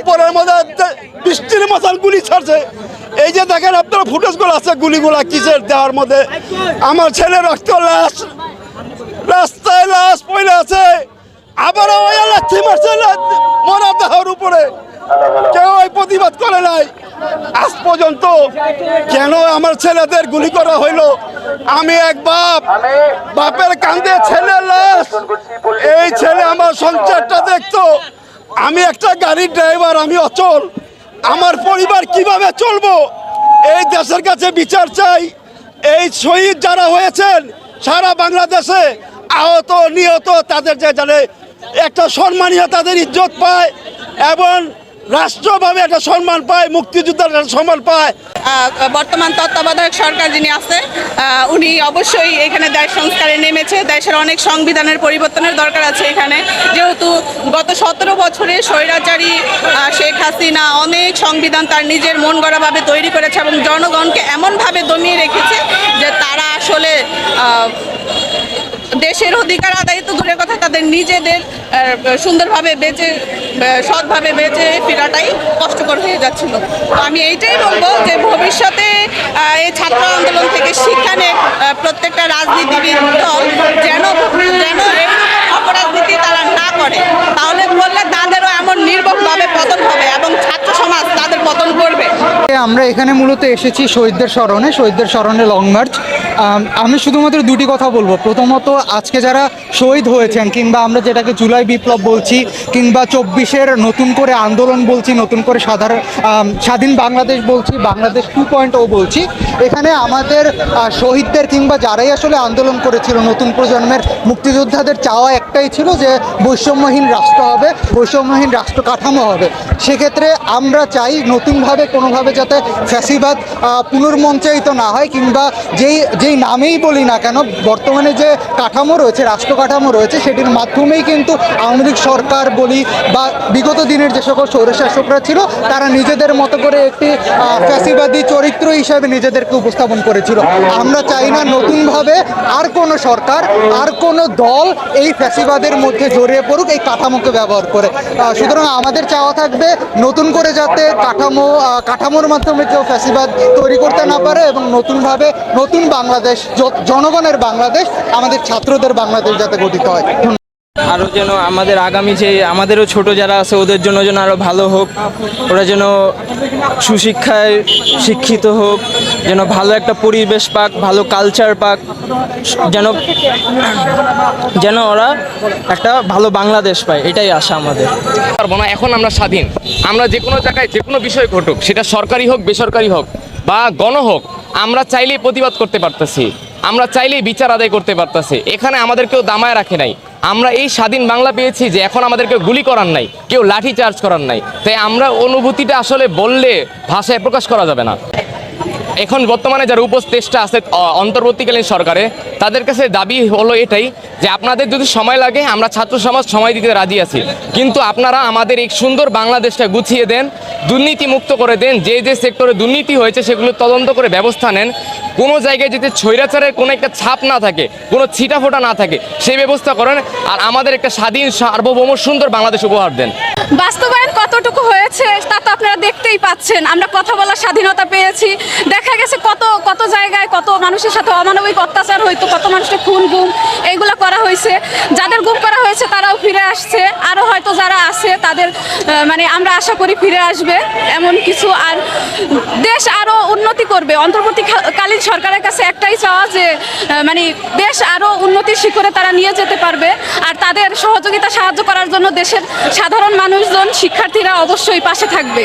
উপরের মধ্যে বৃষ্টির মতন গুলি ছাড়ছে। এই যে দেখেন আপনার ফুটেজগুলো আছে, গুলিগুলা কিসের দেওয়ার মধ্যে? আমার ছেলে রক্ত লাশ, রাস্তায় লাশ পড়ে আছে। আবার ওই লাথি মারছে মরা দেহর উপরে। কেউ ওই প্রতিবাদ করে নাই। আজ পর্যন্ত কেন আমার ছেলেদের গুলি করা হইল? আমি এক বাপ। বাপের কান্দে ছেলে লাশ। এই ছেলে আমার সংসারটা দেখতো। আমি একটা গাড়ির ড্রাইভার, আমি অচল। আমার পরিবার কীভাবে চলবো? এই দেশের কাছে বিচার চাই। এই শহীদ যারা হয়েছেন, সারা বাংলাদেশে আহত, নিহত, তাদের যে জানে একটা সম্মানীয় তাদের ইজ্জত পায় এবং রাষ্ট্রভাবে একটা সম্মান পায়, মুক্তিযোদ্ধার একটা সম্মান পায়। বর্তমান তত্ত্বাবধায়ক সরকার যিনি আছে উনি অবশ্যই এখানে দেশ সংস্কারে নেমেছে, দেশের অনেক সংবিধানের পরিবর্তনের দরকার আছে এখানে। যেহেতু গত সতেরো বছরে স্বৈরাচারী শেখ হাসিনা অনেক সংবিধান তার নিজের মন গড়াভাবে তৈরি করেছে এবং জনগণকে এমনভাবে দমিয়ে রেখেছে যে তারা আসলে দেশের অধিকার আদায় তো দূরের কথা, তাদের নিজেদের সুন্দরভাবে বেঁচে সৎভাবে বেঁচে ফেরাটাই কষ্টকর হয়ে যাচ্ছিল। তো আমি এইটাই বলব যে ভবিষ্যতে এই ছাত্র আন্দোলন থেকে শিক্ষা নেয় প্রত্যেকটা রাজনীতিবিদ দল যেন যেন অপরাজনীতি তারা না করে, তাহলে বললে তাদেরও এমন নির্ভরভাবে পতন হবে এবং ছাত্র সমাজ তাদের পতন করবে। আমরা এখানে মূলত এসেছি শহীদদের স্মরণে শহীদদের স্মরণে লং মার্চ। আম, শুধুমাত্র দুটি কথা বলব। প্রথমত আজকে যারা শহীদ হয়েছেন কিংবা আমরা যেটাকে জুলাই বিপ্লব বলছি কিংবা চব্বিশের নতুন করে আন্দোলন বলছি নতুন করে সাধারণ স্বাধীন বাংলাদেশ বলছি বাংলাদেশ টু পয়েন্ট ও বলছি এখানে আমাদের শহীদদের কিংবা যারাই আসলে আন্দোলন করেছিল নতুন প্রজন্মের মুক্তিযোদ্ধাদের চাওয়া একটাই ছিল যে বৈষম্যহীন রাষ্ট্র হবে বৈষম্যহীন রাষ্ট্র কাঠামো হবে। সেক্ষেত্রে আমরা চাই নতুনভাবে কোনোভাবে যাতে ফ্যাসিবাদ পুনর্মঞ্চায়িত না হয় কিংবা যেই যেই নামেই বলি না কেন, বর্তমানে যে কাঠামো রয়েছে, রাষ্ট্র কাঠামো রয়েছে, সেটির মাধ্যমেই কিন্তু আওয়ামী লীগ সরকার বলি বা বিগত দিনের যে সকল স্বৈরশাসকরা ছিল, তারা নিজেদের মতো করে একটি ফ্যাসিবাদী চরিত্র হিসাবে নিজেদেরকে উপস্থাপন করেছিল। আমরা চাই না নতুনভাবে আর কোনো সরকার, আর কোনো দল এই ফ্যাসিবাদের মধ্যে জড়িয়ে পড়ুক, এই কাঠামোকে ব্যবহার করে। সুতরাং আমাদের চাওয়া থাকবে নতুন করে যাতে কাঠামো কাঠামোর মাধ্যমে কেউ ফ্যাসিবাদ তৈরি করতে না পারে এবং নতুনভাবে নতুন বাংলাদেশ জনগণের বাংলাদেশ আমাদের ছাত্রদের বাংলাদেশ যাতে গঠিত হয়। আরও যেন আমাদের আগামী যে আমাদেরও ছোট যারা আছে ওদের জন্য যেন আরও ভালো হোক ওরা যেন সুশিক্ষায় শিক্ষিত হোক যেন ভালো একটা পরিবেশ পাক ভালো কালচার পাক যেন যেন ওরা একটা ভালো বাংলাদেশ পায় এটাই আশা আমাদের। পারব না এখন আমরা স্বাধীন। আমরা যে কোনো জায়গায় যে কোনো বিষয় ঘটুক সেটা সরকারি হোক বেসরকারি হোক বা গণ হোক আমরা চাইলেই প্রতিবাদ করতে পারতেছি, আমরা চাইলেই বিচার আদায় করতে পারতেছি, এখানে আমাদের কেউ দামায় রাখে নাই। আমরা এই স্বাধীন বাংলা পেয়েছি যে এখন আমাদেরকে গুলি করার নাই, কেউ লাঠি চার্জ করার নাই। তাই আমরা অনুভূতিটা আসলে বললে ভাষায় প্রকাশ করা যাবে না। এখন বর্তমানে যারা উপদেষ্টা আছে অন্তর্বর্তীকালীন সরকারে, তাদের কাছে দাবি হলো এটাই যে আপনাদের যদি সময় লাগে, আমরা ছাত্র সমাজ সময় দিতে রাজি আছি। কিন্তু আপনারা আমাদের এই সুন্দর বাংলাদেশটা গুছিয়ে দেন দুর্নীতি মুক্ত করে দেন, যে যে সেক্টরে দুর্নীতি হয়েছে, সেগুলো তদন্ত করে ব্যবস্থা নেন। কোনো জায়গায় যদি ছৈরাচারের কোনো একটা ছাপ না থাকে, কোনো ছিটাফোটা না থাকে, সেই ব্যবস্থা করেন, আর আমাদের একটা স্বাধীন, সার্বভৌম, সুন্দর বাংলাদেশ উপহার দেন। বাস্তবায়ন কতটুকু হয়েছে তা তো আপনারা দেখতেই পাচ্ছেন। আমরা কথা বলার স্বাধীনতা পেয়েছি। দেখা গেছে কত কত জায়গায় কত মানুষের সাথে অমানবিক অত্যাচার হইতো, কত মানুষের খুন গুম, এইগুলো করা হয়েছে। যাদের গুম করা হয়েছে, তারাও ফিরে আসছে। আরও হয়তো যারা আছে, তাদের মানে আমরা আশা করি ফিরে আসবে, এমন কিছু। আর দেশ আরও উন্নতি করবে। অন্তর্বর্তীকালীন সরকারের কাছে একটাই চাওয়া যে মানে দেশ আরও উন্নতির শিখরে তারা নিয়ে যেতে পারবে। আর তাদের সহযোগিতা সাহায্য করার জন্য দেশের সাধারণ মানুষজন, শিক্ষার্থীরা পাশে থাকবে।